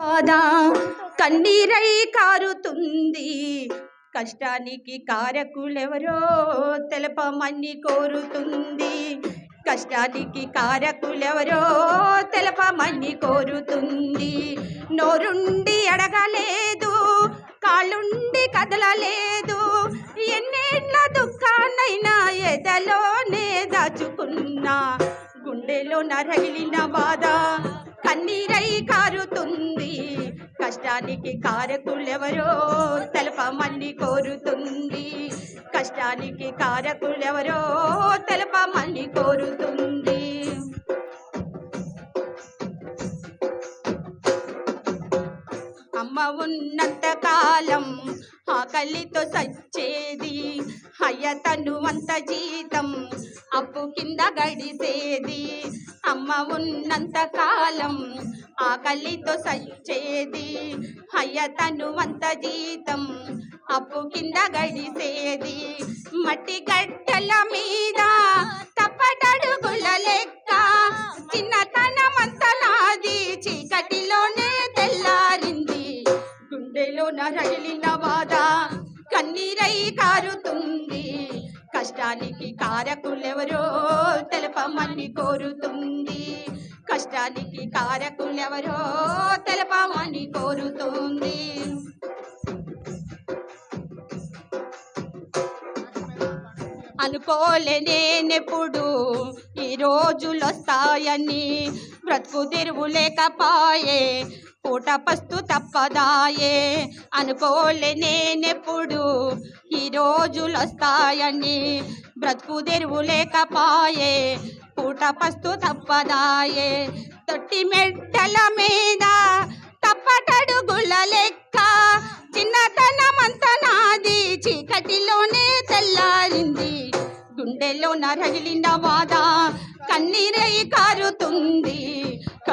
కాదా? కన్నీరై కారుతుంది. కష్టానికి కారకులెవరో తెలపమని కోరుతుంది. కష్టానికి కారకులెవరో తెలపమని కోరుతుంది. నోరుండి అడగలేదు కాళ్ళుండి కదలలేదు. ఎన్నేళ్ళ దుఃఖాన్నైనా ఎదలోనే దాచుకున్నా. గుండెలో నరగిలిన బాధ కన్నీరై కారుతుంది. కష్టానికి కారకులెవరో తెలపమని కోరుతుంది. కష్టానికి కారకులెవరో తెలపమని కోరుతుంది. అమ్మ ఉన్నంత కాలం ఆకలితో సచ్చేది. అయ్య తను అంత జీతం అప్పు కింద గడిసేది. అమ్మ ఉన్నంత కాలం ఆకలితో సచ్చేది అయ్య తను అంత జీతం అప్పు కింద గడిసేది. మట్టి గడ్డల మీద తప్పటడుగుల లెక్క చిన్నతనమంత నాది. చీకటిలోనే తెల్లారింది. గుండెలో నరగిలిన బాధ కన్నీరై కారుతుంది. కష్టానికి కారకులెవరో తెలపమని కోరుతుంది. కష్టానికి కారకులెవరో తెలపమని కోరుతుంది. అనుకోలే నేనెప్పుడు ఈ రోజులు వస్తాయని బ్రతుకు తెరువు లేకపాయే పూట పస్తు తప్పదాయే. అనుకోలే నేనెప్పుడు ఈ రోజులు వస్తాయని బ్రతుకు తెరువు లేకపాయే. పూట పస్తు తప్పదాయే. తొట్టి మెట్టల మీద తప్పటడుగుల లెక్క. చిన్నతనమంత నాది చీకటిలోనే తెల్లారింది. గుండెలో నరగిలిన బాధ కన్నీరై కారుతుంది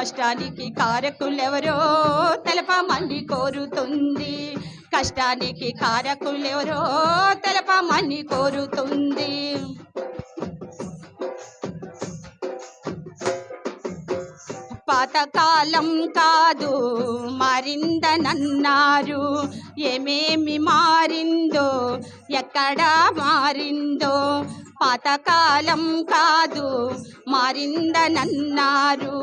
కష్టానికి కారకులెవరో తెలపమని కోరుతుంది. కష్టానికి కారకులెవరో తెలపమని కోరుతుంది. పాతకాలం కాదు మారిందనన్నారు. ఏమేమి మారిందో ఎక్కడ మారిందో పాతకాలం కాదు మారిందనన్నారు.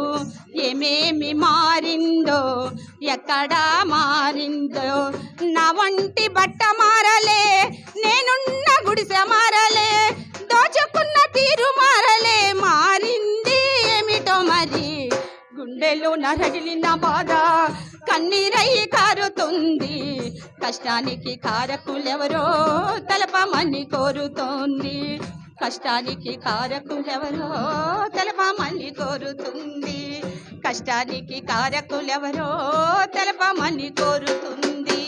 ఏమేమి మారిందో ఎక్కడ మారిందో. నా వంటి బట్ట మారలే నేనున్న గుడిసె మారలే దోచుకున్న తీరు మారలే. మారింది ఏమిటో మరి? గుండెలో నరగిలిన బాధ కన్నీరై కారుతుంది. కష్టానికి కారకులెవరో తలపమని కోరుతోంది. కష్టానికి కారకులెవరో తలపమని కోరుతుంది. కష్టానికి కారకులెవరో తెలపమని కోరుతుంది.